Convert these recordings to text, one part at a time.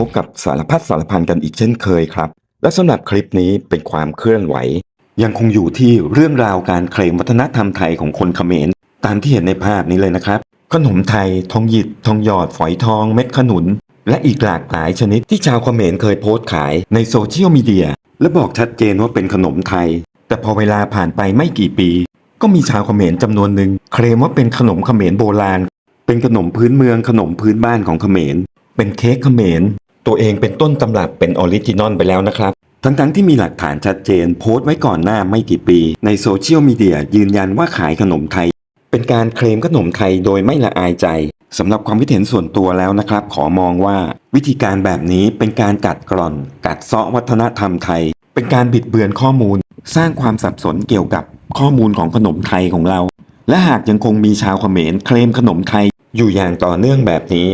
พบกับสารพัดสารพันกันอีกเช่นเคยครับ และสำหรับคลิปนี้เป็นความเคลื่อนไหว ยังคงอยู่ที่เรื่องราวการเคลมวัฒนธรรมไทยของคนเขมร ตามที่เห็นในภาพนี้เลยนะครับ ขนมไทย ทองหยิบทองหยอด ฝอยทอง เม็ดขนุน และอีกหลากหลายชนิดที่ชาวเขมรเคยโพสต์ขายในโซเชียลมีเดียและบอกชัดเจนว่าเป็นขนมไทย แต่พอเวลาผ่านไปไม่กี่ปี ก็มีชาวเขมรจำนวนหนึ่งเคลมว่าเป็นขนมเขมรโบราณ เป็นขนมพื้นเมืองขนมพื้นบ้านของเขมรเป็นเค้กเขมร ตัวเองเป็นต้นตำรับเป็นออริจินอลไปแล้วนะครับ ทั้งๆที่มีหลักฐานชัดเจนโพสต์ไว้ก่อนหน้าไม่กี่ปี ในโซเชียลมีเดียยืนยันว่าขายขนมไทย เป็นการเคลมขนมไทยโดยไม่ละอายใจสำหรับความคิดเห็นส่วนตัวแล้วนะครับ ขอมองว่าวิธีการแบบนี้เป็นการกัดกร่อน กัดเซาะวัฒนธรรมไทย เป็นการบิดเบือนข้อมูล สร้างความสับสนเกี่ยวกับข้อมูลของขนมไทยของเรา และหากยังคงมีชาวเขมรเคลมขนมไทยอยู่อย่างต่อเนื่องแบบนี้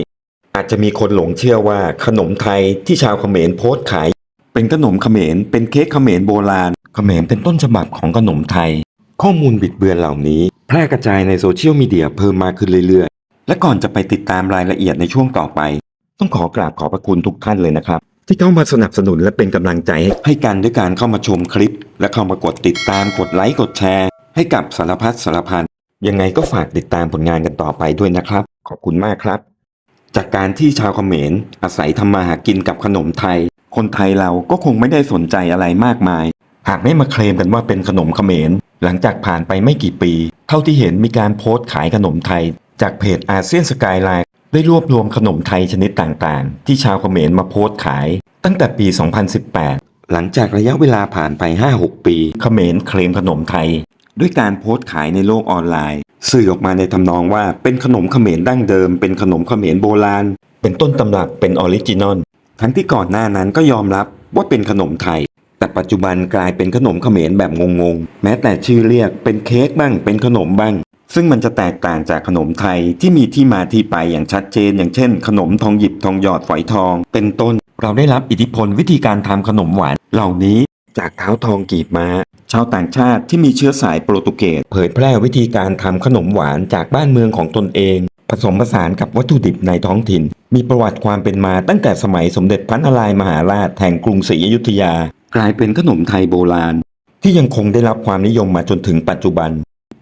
อาจจะมีคนหลงเชื่อว่าขนมไทยที่ชาวเขมรโพสต์ขาย เป็นขนมเขมรเป็นเค้กเขมรโบราณ เขมรเป็นต้นฉบับของขนมไทย ข้อมูลบิดเบือนเหล่านี้ แพร่กระจายในโซเชียลมีเดียเพิ่มมากขึ้นเรื่อยๆ และก่อนจะไปติดตามรายละเอียดในช่วงต่อไป ต้องขอกราบขอบพระคุณทุกท่านเลยนะครับ ที่เข้ามาสนับสนุนและเป็นกำลังใจให้ให้กันด้วยการเข้ามาชมคลิป และเข้ามากดติดตามกดไลค์กดแชร์ ให้กับสารพัดสารพันยังไงก็ฝากติดตามผลงานกันต่อไปด้วยนะครับ ขอบคุณมากครับ จากการที่ชาวเขมรอาศัยทำมาหากินกับขนมไทย คนไทยเราก็คงไม่ได้สนใจอะไรมากมาย หากไม่มาเคลมกันว่าเป็นขนมเขมร หลังจากผ่านไปไม่กี่ปี เท่าที่เห็นมีการโพสต์ขายขนมไทย จากเพจอาเซียนสกายไลน์ได้รวบรวมขนมไทยชนิดต่างๆ ที่ชาวเขมรมาโพสต์ขาย ตั้งแต่ปี 2018 หลังจากระยะเวลาผ่านไป 5-6 ปี เขมรเคลมขนมไทย ด้วยการโพสต์ขายในโลกออนไลน์ สื่อออกมาในทำนองว่าเป็นขนมเขมรดั้งเดิม เป็นขนมเขมรโบราณ เป็นต้นตำรับเป็นออริจินอลทั้งที่ก่อนหน้านั้นก็ยอมรับว่าเป็นขนมไทย แต่ปัจจุบันกลายเป็นขนมเขมรแบบงงๆ แม้แต่ชื่อเรียกเป็นเค้กบ้าง เป็นขนมบ้าง ซึ่งมันจะแตกต่างจากขนมไทยที่มีที่มาที่ไปอย่างชัดเจน อย่างเช่น ขนมทองหยิบทองหยอดฝอยทอง เป็นต้น เราได้รับอิทธิพลวิธีการทำขนมหวานเหล่านี้จากเท้าทองกีบม้า ชาวต่างชาติที่มีเชื้อสายโปรตุเกสเผยแพร่วิธีการทำขนมหวานจากบ้านเมืองของตนเอง ผสมผสานกับวัตถุดิบในท้องถิ่น มีประวัติความเป็นมาตั้งแต่สมัยสมเด็จพระนารายมหาราชแห่งกรุงศรีอยุธยา กลายเป็นขนมไทยโบราณ ที่ยังคงได้รับความนิยมมาจนถึงปัจจุบัน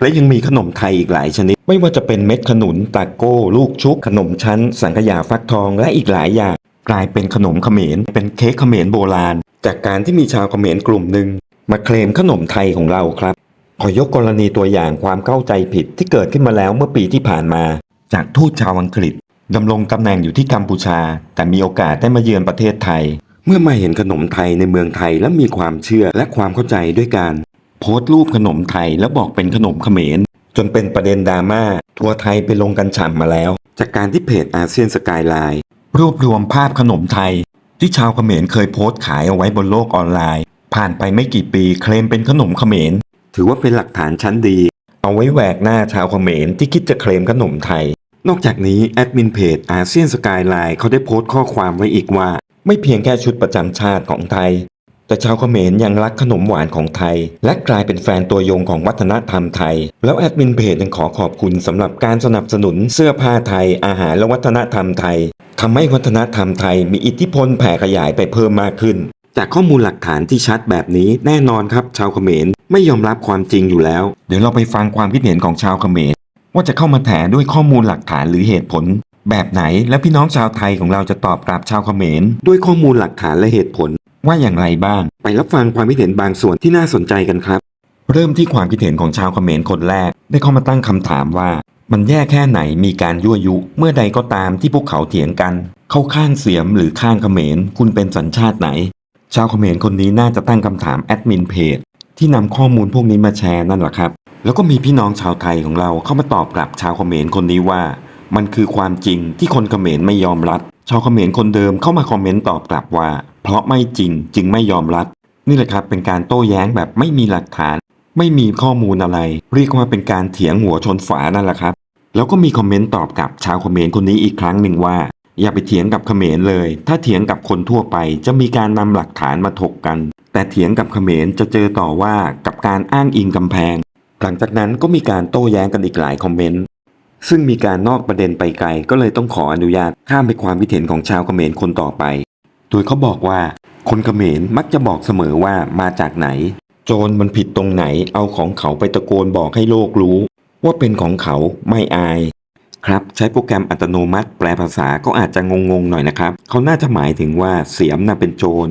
และยังมีขนมไทยอีกหลายชนิด ไม่ว่าจะเป็นเม็ดขนุนตาโก้ ลูกชุบขนมชั้น สังขยาฟักทองและอีกหลายอย่างกลายเป็นขนมเขมรเป็นเค้กเขมรโบราณ จากการที่มีชาวเขมรกลุ่มหนึ่ง มาเคลมขนมไทยของเราครับ ขอยกกรณีตัวอย่างความเข้าใจผิดที่เกิดขึ้นมาแล้วเมื่อปีที่ผ่านมา จากทูตชาวอังกฤษดำรงตำแหน่งอยู่ที่กัมพูชา แต่มีโอกาสได้มาเยือนประเทศไทย เมื่อมาเห็นขนมไทยในเมืองไทยและมีความเชื่อและความเข้าใจด้วยการโพสต์รูปขนมไทยแล้วบอกเป็นขนมเขมร จนเป็นประเด็นดราม่าทัวร์ไทยไปลงกันฉ่ำมาแล้ว จากการที่เพจอาเซียนสกายไลน์รวบรวมภาพขนมไทย ที่ชาวเขมรเคยโพสต์ขายเอาไว้บนโลกออนไลน์ ผ่านไปไม่กี่ปีเคลมเป็นขนมเขมร ถือว่าเป็นหลักฐานชั้นดี เอาไว้แหวกหน้าชาวเขมรที่คิดจะเคลมขนมไทย นอกจากนี้แอดมินเพจอาเซียนสกายไลน์เขาได้โพสต์ข้อความไว้อีกว่า ไม่เพียงแค่ชุดประจำชาติของไทย แต่ชาวเขมรยังรักขนมหวานของไทย และกลายเป็นแฟนตัวยงของวัฒนธรรมไทย แล้วแอดมินเพจยังขอขอบคุณสำหรับการสนับสนุนเสื้อผ้าไทย อาหารและวัฒนธรรมไทยทำให้วัฒนธรรมไทยมีอิทธิพลแผ่ขยายไปเพิ่มมากขึ้น จากข้อมูลหลักฐานที่ชัดแบบนี้แน่นอนครับ ชาวเขมรไม่ยอมรับความจริงอยู่แล้ว เดี๋ยวเราไปฟังความคิดเห็นของชาวเขมรว่าจะเข้ามาแถด้วยข้อมูลหลักฐานหรือเหตุผล แบบไหนและพี่น้องชาวไทยของเราจะตอบกลับชาวเขมรด้วยข้อมูลหลักฐานและเหตุผล ว่าอย่างไรบ้าง ไปรับฟังความคิดเห็นบางส่วนที่น่าสนใจกันครับ เริ่มที่ความคิดเห็นของชาวเขมรคนแรก ได้เข้ามาตั้งคำถามว่า มันแย่แค่ไหนมีการยั่วยุ เมื่อใดก็ตามที่พวกเขาเถียงกัน เข้าข้างเสียมหรือข้างเขมรคุณเป็นสัญชาติไหน ชาวเขมรคนนี้น่าจะตั้งคำถามแอดมินเพจที่นำข้อมูลพวกนี้มาแชร์นั่นแหละครับ แล้วก็มีพี่น้องชาวไทยของเราเข้ามาตอบกลับชาวเขมรคนนี้ว่า มันคือความจริงที่คนเขมรไม่ยอมรับ ชาวเขมรคนเดิมเข้ามาคอมเมนต์ตอบกลับว่า เพราะไม่จริงจึงไม่ยอมรับ นี่แหละครับเป็นการโต้แย้งแบบไม่มีหลักฐาน ไม่มีข้อมูลอะไร เรียกว่าเป็นการเถียงหัวชนฝานั่นแหละครับ แล้วก็มีคอมเมนต์ตอบกลับชาวเขมรคนนี้อีกครั้งหนึ่งว่า อย่าไปเถียงกับเขมรเลย ถ้าเถียงกับคนทั่วไปจะมีการนำหลักฐานมาถกกัน แต่เถียงกับเขมรจะเจอต่อว่ากับการอ้างอิงกำแพง หลังจากนั้นก็มีการโต้แย้งกันอีกหลายคอมเมนต์ ซึ่งมีการนอกประเด็นไปไกล ก็เลยต้องขออนุญาตข้ามไปความคิดเห็นของชาวเขมรคนต่อไป โดยเขาบอกว่า คนเขมรมักจะบอกเสมอว่ามาจากไหน โจรมันผิดตรงไหน เอาของเขาไปตะโกนบอกให้โลกรู้ ว่าเป็นของเขาไม่อาย ครับใช้โปรแกรมอัตโนมัติ แปลภาษาก็อาจจะงงๆหน่อยนะครับเขาน่าจะหมายถึงว่าเสียมน่ะเป็นโจร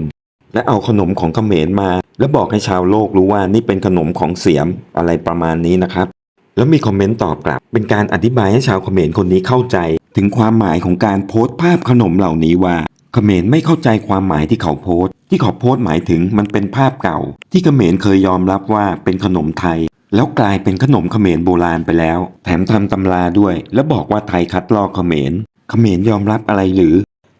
และเอาขนมของเขมรมา แล้วบอกให้ชาวโลกรู้ว่านี่เป็นขนมของเสียมอะไรประมาณนี้นะครับ แล้วมีคอมเมนต์ตอบกลับ เป็นการอธิบายให้ชาวเขมรคนนี้เข้าใจ ถึงความหมายของการโพสต์ภาพขนมเหล่านี้ว่าเขมรไม่เข้าใจความหมายที่เขาโพสต์ ที่เขาโพสต์หมายถึงมันเป็นภาพเก่า ที่เขมรเคยยอมรับว่าเป็นขนมไทย แล้วกลายเป็นขนมเขมรโบราณไปแล้ว แถมทำตำราด้วย แล้วบอกว่าไทยคัดลอกเขมร เขมรยอมรับอะไรหรือ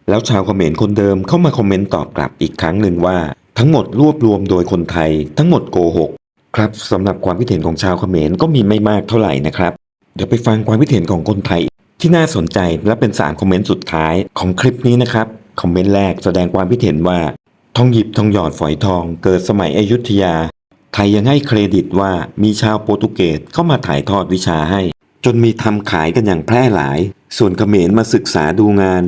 แล้วชาวเขมรคนเดิมเข้ามาคอมเมนต์ตอบกลับอีกครั้งหนึ่งว่า ทั้งหมดรวบรวมโดยคนไทย ทั้งหมดโกหกครับสำหรับความคิดเห็นของชาวเขมรก็มีไม่มากเท่าไหร่นะครับ เดี๋ยวไปฟังความคิดเห็นของคนไทย ที่น่าสนใจและเป็นสามคอมเมนต์สุดท้ายของคลิปนี้นะครับคอมเมนต์แรกแสดงความคิดเห็นว่า ทองหยิบทองหยอดฝอยทองเกิดสมัยอยุธยา ไทยยังให้เครดิตว่ามีชาวโปรตุเกสเข้ามาถ่ายทอดวิชาให้ จนมีทำขายกันอย่างแพร่หลาย ส่วนเขมรมาศึกษาดูงาน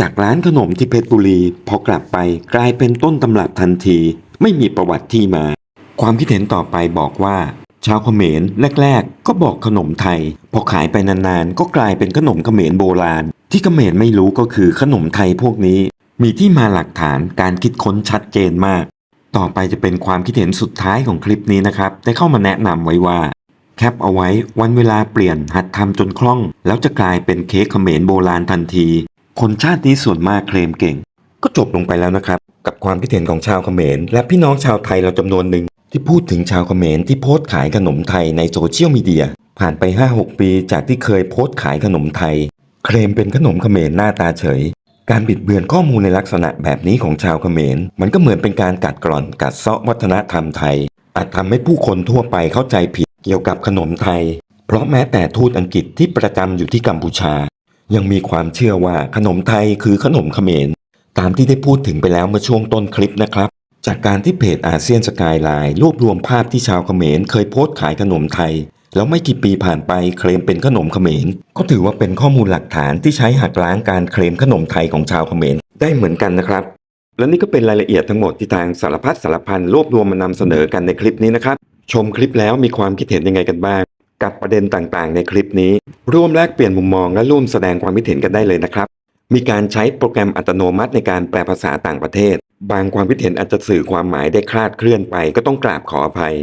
จากร้านขนมที่เพชรบุรี พอกลับไปกลายเป็นต้นตำรับทันที ไม่มีประวัติที่มา ความคิดเห็นต่อไปบอกว่า ชาวเขมรแรก ๆ ก็บอกขนมไทย พอขายไปนานๆ ก็กลายเป็นขนมเขมรโบราณ ที่เขมรไม่รู้ก็คือขนมไทยพวกนี้ มีที่มาหลักฐานการคิดค้นชัดเจนมาก ต่อไปจะเป็นความคิดเห็นสุดท้ายของคลิปนี้นะครับ ได้เข้ามาแนะนำไว้ว่า แคปเอาไว้วันเวลาเปลี่ยนหัดทำจนคล่อง แล้วจะกลายเป็นเค้กเขมรโบราณทันที คนชาตินี้ส่วนมากเคลมเก่ง ก็จบลงไปแล้วนะครับ กับความคิดเห็นของชาวเขมร และพี่น้องชาวไทยเราจำนวนหนึ่งที่พูดถึงชาวเขมรที่โพสต์ขายขนมไทยในโซเชียลมีเดียผ่านไป 5-6 ปีจากที่เคยโพสต์ขายขนมไทย เคลมเป็นขนมเขมรหน้าตาเฉย การบิดเบือนข้อมูลในลักษณะแบบนี้ของชาวเขมร มันก็เหมือนเป็นการกัดกร่อนกัดเซาะวัฒนธรรมไทย อาจทำให้ผู้คนทั่วไปเข้าใจผิดเกี่ยวกับขนมไทย เพราะแม้แต่ทูตอังกฤษที่ประจำอยู่ที่กัมพูชา ยังมีความเชื่อว่าขนมไทยคือขนมเขมร ตามที่ได้พูดถึงไปแล้วเมื่อช่วงต้นคลิปนะครับ จากการที่เพจอาเซียนสกายไลน์รวบรวมภาพที่ชาวเขมรเคยโพสต์ขายขนมไทย แล้วไม่กี่ปีผ่านไปเคลมเป็นขนมเขมรก็ถือว่าเป็นข้อมูลหลักฐานที่ใช้หักล้างการเคลมขนมไทยของชาวเขมรได้เหมือนกันนะครับ และนี่ก็เป็นรายละเอียดทั้งหมดที่ทางสารพัดสารพันรวบรวมมานำเสนอกันในคลิปนี้นะครับ ชมคลิปแล้วมีความคิดเห็นยังไงกันบ้าง กับประเด็นต่างๆ ในคลิปนี้ ร่วมแลกเปลี่ยนมุมมองและร่วมแสดงความคิดเห็นกันได้เลยนะครับ มีการใช้โปรแกรมอัตโนมัติในการแปลภาษาต่างประเทศ บางความคิดเห็นอาจจะสื่อความหมายได้คลาดเคลื่อนไป ก็ต้องกราบขออภัย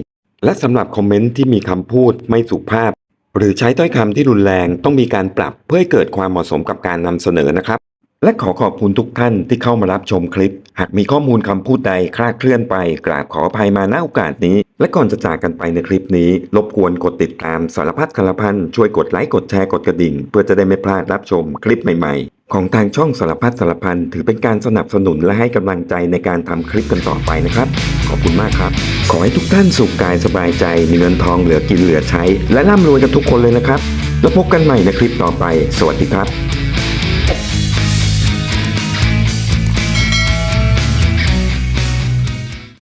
และสำหรับคอมเมนต์ที่มีคำพูดไม่สุภาพ หรือใช้ถ้อยคำที่รุนแรงต้องมีการปรับเพื่อให้เกิดความเหมาะสมกับการนำเสนอนะครับ และขอขอบคุณทุกท่านที่เข้ามารับชมคลิป หากมีข้อมูลคำพูดใดคลาดเคลื่อนไปกราบขออภัยมาณโอกาสนี้ และก่อนจะจากกันไปในคลิปนี้ รบกวนกดติดตามสารพัดคารพันช่วยกดไลค์กดแชร์กดกระดิ่ง เพื่อจะได้ไม่พลาดรับชมคลิปใหม่ๆ ของทางช่องสารพัดสารพันถือเป็นการสนับสนุนและให้กำลังใจในการทำคลิปกันต่อไปนะครับ ขอบคุณมากครับ ขอให้ทุกท่านสุขกายสบายใจ มีเงินทองเหลือกินเหลือใช้ และร่ำรวยกันทุกคนเลยนะครับ แล้วพบกันใหม่ในคลิปต่อไป สวัสดีครับ